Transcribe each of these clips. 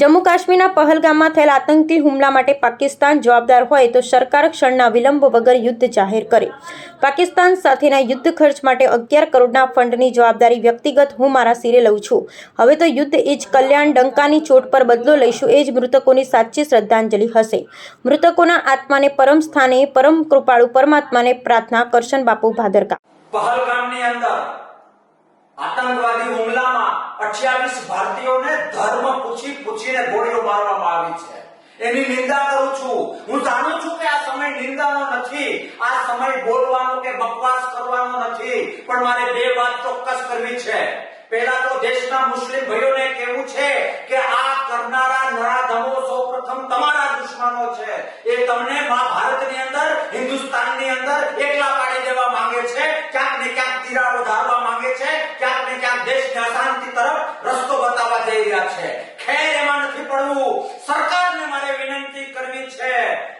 જમ્મુ કાશ્મીરના પહલગામમાં થયેલ આતંકી હુમલા માટે પાકિસ્તાન જવાબદાર હોય તો સરકાર ક્ષણના વિલંબ વગર યુદ્ધ જાહેર કરે. પાકિસ્તાન સાથેના યુદ્ધ ખર્ચ માટે અગિયાર કરોડના ફંડની જવાબદારી વ્યક્તિગત હું મારા સિરે લઉં છું. હવે તો યુદ્ધ એ જ કલ્યાણ ડંકાની ચોટ પર બદલો લઈશું એ જ મૃતકોની સાચી શ્રદ્ધાંજલિ હશે. મૃતકોના આત્માને પરમ સ્થાને પરમ કૃપાળુ પરમાત્માને પ્રાર્થના કરશન બાપુ ભાદરકા. પહલગામની અંદર આતંકવાદી હુમલામાં 28 ભારતીયોને ધર્મ પૂછી પૂછીને ગોળીઓ મારવામાં આવી છે. એની નિંદા કરું છું. હું જાણું છું કે આ સમય નિંદાનો નથી. આ સમય બોલવાનો કે બકવાસ કરવાનો નથી. પણ મારે બે વાત ચોક્કસ કરવી છે. પહેલા તો દેશના મુસ્લિમ ભાઈઓને કહેવું છે કે આ કરનારા નરાધમો સૌપ્રથમ તમારા દુશ્મનો છે. એ તમને મહાભારતની અંદર, હિન્દુસ્તાનની અંદર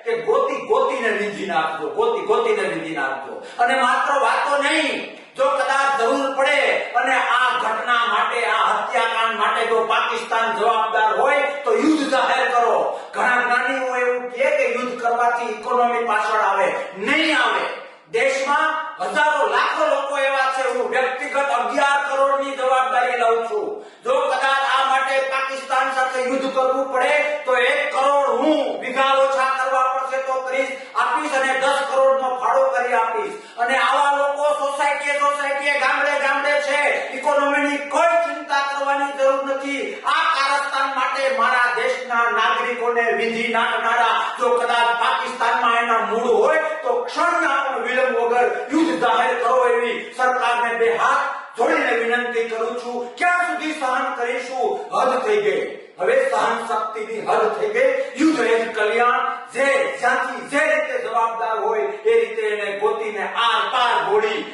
કે ગોતી ગોતીને વિંધી નાખજો, ગોતી ગોતીને વિંધી નાખજો. અને માત્ર વાતો નહીં, જો કદાચ જરૂર પડે અને આ ઘટના માટે, આ હત્યાકાંડ માટે જો પાકિસ્તાન જવાબદાર હોય, તો યુદ્ધ જાહેર કરો. ઘણા જ્ઞાનીઓ એવું કહે કે યુદ્ધ કરવાથી ઇકોનોમી પાછળ આવે, નહીં આવે. દેશમાં હજારો લાખો લોકો એવા છે, હું વ્યક્તિગત અગિયાર કરોડની જવાબદારી લઉં છું. જો કદાચ આ માટે પાકિસ્તાન સાથે યુદ્ધ કરવું પડે, તો એક કરોડ હું વીઘા ઓછા કરવા પડશે તો કરીશ આપીશ અને દસ કરોડનો ફાળો કરી આપીશ અને આવા લોકો સોસાયટીએ સોસાયટીએ ગામડે ગામડે છે. ઇકોનોમીની કોઈ ચિંતા કરવાની જરૂર નથી. આ કારસ્તાન માટે મારા દેશના નાગરિકોને વિધિ નાખનારા જો કદાચ પાકિસ્તાનમાં એના મૂળ હોય, તો ક્ષણના પણ વિલંબ વગર યુદ્ધ જાહેર કરો એવી સરકારને બે હાથ જોડીને વિનંતી કરું છું. ક્યાં સુધી સહન કરીશું? હદ થઈ ગઈ. હવે સહન શક્તિની હદ થઈ ગઈ. યુદ્ધ એ કલ્યાણ. જે જ્યાંથી જે રીતે જવાબદાર હોય, એ રીતે એને ગોતીને આર પાર ગોળી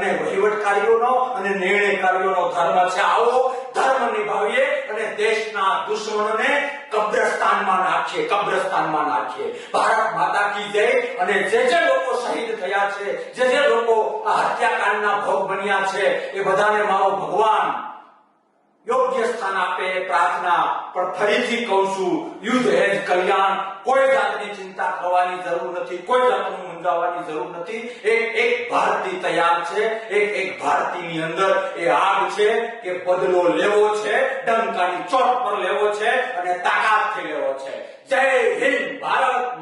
ભારતીયનો વહીવટ કાર્યોનો અને નિર્ણયકારીઓનો ધર્મ છે. આવો ધર્મ નિભાવીએ અને દેશના દુશ્મનોને કબ્રસ્તાનમાં નાખીએ કબ્રસ્તાનમાં નાખીએ. ભારત માતા કી જય અને જે જે લોકો શહીદ થયા છે, જે જે લોકો આ હત્યાકાંડના ભોગ બન્યા છે, એ બધાને મારો ભગવાન સ્થાન આપે, પ્રાર્થના. પણ ફરીથી કહું છું, યુદ્ધ એ જ કલ્યાણ. કોઈ જાતની ચિંતા કરવાની જરૂર નથી, કોઈ જાતનું મૂંઝાવાની જરૂર નથી. એક એક ભારતી તૈયાર છે, એક એક ભારતીની અંદર એ આગ છે કે બદલો લેવો છે, ડંકાની ચોટ પર લેવો છે અને તાકાતથી લેવો છે. જય હિન્દ, ભારત